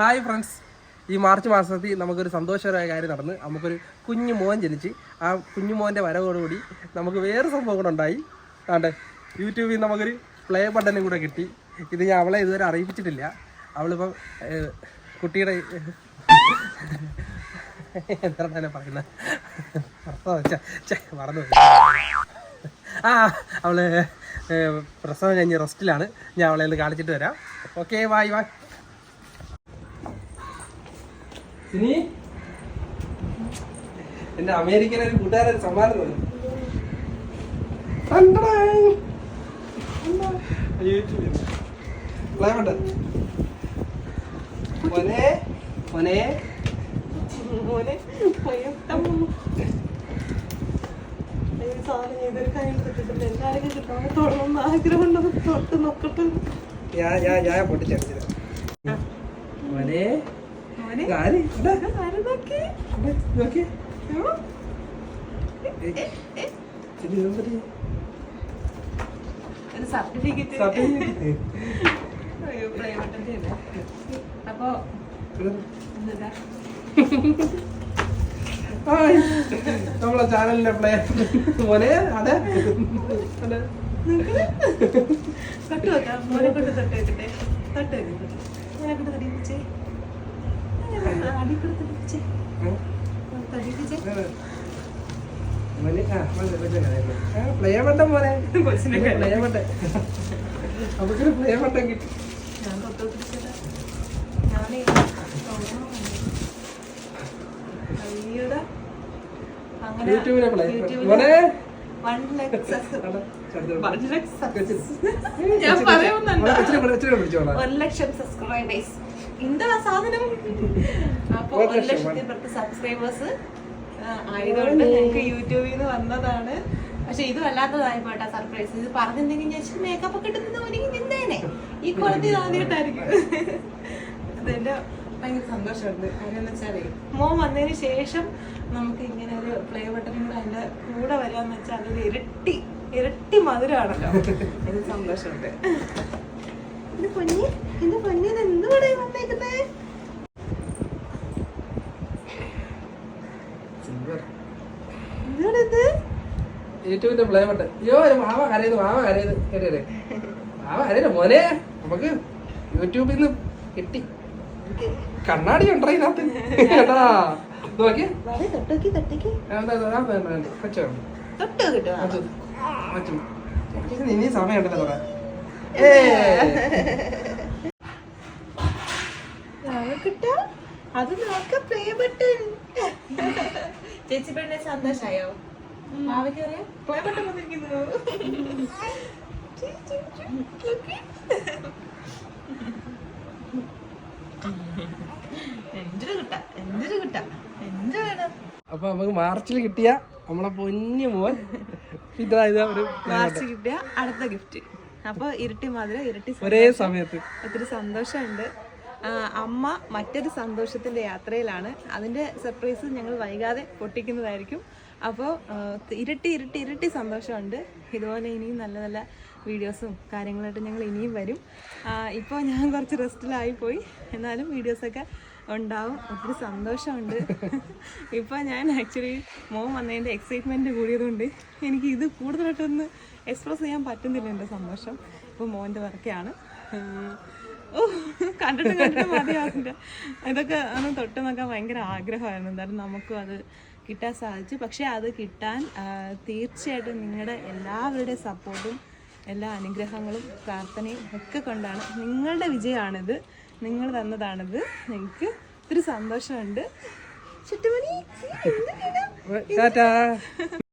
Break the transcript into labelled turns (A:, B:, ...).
A: Hi friends ഈ March മാസത്തിൽ നമുക്കൊരു സന്തോഷകരമായ കാര്യം നടന്ന് നമുക്കൊരു കുഞ്ഞു മോൻ ജനിച്ച് ആ കുഞ്ഞു മോന്റെ വരവോടുകൂടി നമുക്ക് വേറെ സംഭവം കൂടെ ഉണ്ടായി. ആണ്ടെ യൂട്യൂബിൽ നമുക്കൊരു പ്ലേ ബട്ടനും കൂടെ കിട്ടി. ഇത് ഞാൻ അവളെ ഇതുവരെ അറിയിപ്പിച്ചിട്ടില്ല. അവളിപ്പം കുട്ടിയുടെ എന്താണ് പറയുന്നത് മറന്നു ആ അവൾ പ്രസവം കഴിഞ്ഞ് റെസ്റ്റിലാണ് ഞാൻ അവളെ ഒന്ന് കാണിച്ചിട്ട് വരാം. ഓക്കെ വായ് വാ ഇനി എന്റെ അമേരിക്കയിലെ ഒരു കൂട്ടുകാരൻ ഒരു സമ്മാനം തന്നു കണ്ടടാ. കണ്ടോ? യൂട്യൂബിൽ നിന്ന്. Play button. മോനെ മോനെ
B: മോനെ ഭയത്തം. ഈ സാധനം ഏതൊരു കയ്യിൽ കിട്ടിയിട്ടില്ല. എന്റെ അമേരിക്കൻ ഒരു കൂട്ടുകാരൻ തൊട്ട് നോക്കട്ടെ.
A: ഞാൻ ഞാൻ ഞാൻ പൊട്ടിച്ചടിച്ചത് മോനെ.
B: അപ്പൊ.
A: നമ്മളെ ചാനലിന്റെ പ്ലേ മോനെ അതെ.
B: തൊട്ട് വെക്കാം. മോനെ കൊണ്ട് തട്ട് വെക്കട്ടെ. തട്ട് വെക്കട്ടെ. മോനെ കൊണ്ട് തടിപ്പിച്ചേ
A: ആ, പ്ലേ ബട്ടൺ മോനെ നമുക്കൊരു കിട്ടി യൂട്യൂബിലെ പ്ലേ
B: ഒരു ലക്ഷം സബ്സ്ക്രൈബേഴ്സ് എന്താ സാധനം അപ്പൊ
A: ഒരു
B: ലക്ഷത്തി പത്ത് സബ്സ്ക്രൈബേഴ്സ് ആയതുകൊണ്ട് ഞങ്ങൾക്ക് യൂട്യൂബിൽ നിന്ന് വന്നതാണ്. പക്ഷെ ഇത് വല്ലാത്തതായിപ്പോട്ടെ സർപ്രൈസ് ഇത് പറഞ്ഞിട്ടുണ്ടെങ്കിൽ ഞാൻ മേക്കപ്പ് ഒക്കെ ഇട്ട് നിന്ന് ഒരുങ്ങി നിന്നേനെ. ഈ കുളത്തിൽ ആദ്യമായിട്ടായിരിക്കും. അതെന്റെ ഭയങ്കര സന്തോഷമുണ്ട്. കാര്യം എന്ന് വെച്ചാലേ മോൻ വന്നതിന് ശേഷം നമുക്ക് ഇങ്ങനെ ഒരു പ്ലേ ബട്ടൺ കൂടെ അതിന്റെ കൂടെ വരാന്ന് വെച്ചാൽ അതൊരു ഇരട്ടി ഇരട്ടി മധുരമാണല്ലോ അതിന് സന്തോഷമുണ്ട്. ഇത് പൊന്നി ഇത് പൊന്നി ഇത് എന്തുകൂടെ വന്നേക്കുന്നേ
A: സിൽവർ
B: എന്താണ് ഇത്
A: യൂട്യൂബിന്റെ പ്ലേ ബട്ടൺ അയ്യോ ഒരു മാവ കരയുന്നു മാവ കരയുന്നു. കേട്ടേ മാവ കരയുന്നു മോനെ. നമുക്ക് യൂട്യൂബിൽ നിന്ന് കിട്ടി. കണ്ണാടി ഉണ്ടോ ഇതിനകത്ത്? കേട്ടാ നോക്കി ഇനി സമയമുണ്ടല്ലോ കുറെ.
B: കിട്ടാ അത് നോക്ക പ്ലേ ബട്ടൺ ചേച്ചി പെണ്ണെ സന്തോഷായോ?
A: അപ്പൊ നമുക്ക് മാർച്ചിൽ കിട്ടിയ നമ്മളെ പൊന്നു മോൻ. ഇതാ ഇതാ ഒരു
B: മാർച്ച് കിട്ടിയ അടുത്ത ഗിഫ്റ്റ് അപ്പൊ ഇരട്ടി മധുര ഇരട്ടി
A: ഒരേ സമയത്ത്.
B: ഒത്തിരി സന്തോഷമുണ്ട്. അമ്മ മറ്റൊരു സന്തോഷത്തിന്റെ യാത്രയിലാണ്. അതിന്റെ സർപ്രൈസ് ഞങ്ങൾ വൈകാതെ പൊട്ടിക്കുന്നതായിരിക്കും. അപ്പോൾ ഇരട്ടി ഇരട്ടി ഇരട്ടി സന്തോഷമുണ്ട്. ഇതുപോലെ ഇനിയും നല്ല നല്ല വീഡിയോസും കാര്യങ്ങളായിട്ട് ഞങ്ങൾ ഇനിയും വരും. ഇപ്പോൾ ഞാൻ കുറച്ച് റെസ്റ്റിലായി പോയി. എന്നാലും വീഡിയോസൊക്കെ ഉണ്ടാവും. ഒത്തിരി സന്തോഷമുണ്ട്. ഇപ്പോൾ ഞാൻ ആക്ച്വലി മോൻ വന്നതിന്റെ എക്സൈറ്റ്മെന്റ് കൂടിയതുകൊണ്ട് എനിക്ക് ഇത് കൂടുതലായിട്ടൊന്ന് എക്സ്പ്രസ് ചെയ്യാൻ പറ്റുന്നില്ല എന്റെ സന്തോഷം. ഇപ്പോൾ മോന്റെ വർക്കാണ് ഓ കണ്ടിട്ട് കണ്ടിട്ട് മതിയാവില്ല ഇതൊക്കെ ഒന്ന് തൊട്ട് നോക്കാൻ ഭയങ്കര ആഗ്രഹമായിരുന്നു. എന്തായാലും നമുക്കും അത് കിട്ടാൻ സാധിച്ചു. പക്ഷേ അത് കിട്ടാൻ തീർച്ചയായിട്ടും നിങ്ങളുടെ എല്ലാവരുടെ സപ്പോർട്ടും എല്ലാ അനുഗ്രഹങ്ങളും പ്രാർത്ഥനയും ഒക്കെ കൊണ്ടാണ് നിങ്ങളുടെ വിജയമാണിത്. നിങ്ങൾ തന്നതാണിത്. എനിക്ക് ഒത്തിരി സന്തോഷമുണ്ട്. ചുറ്റുമണി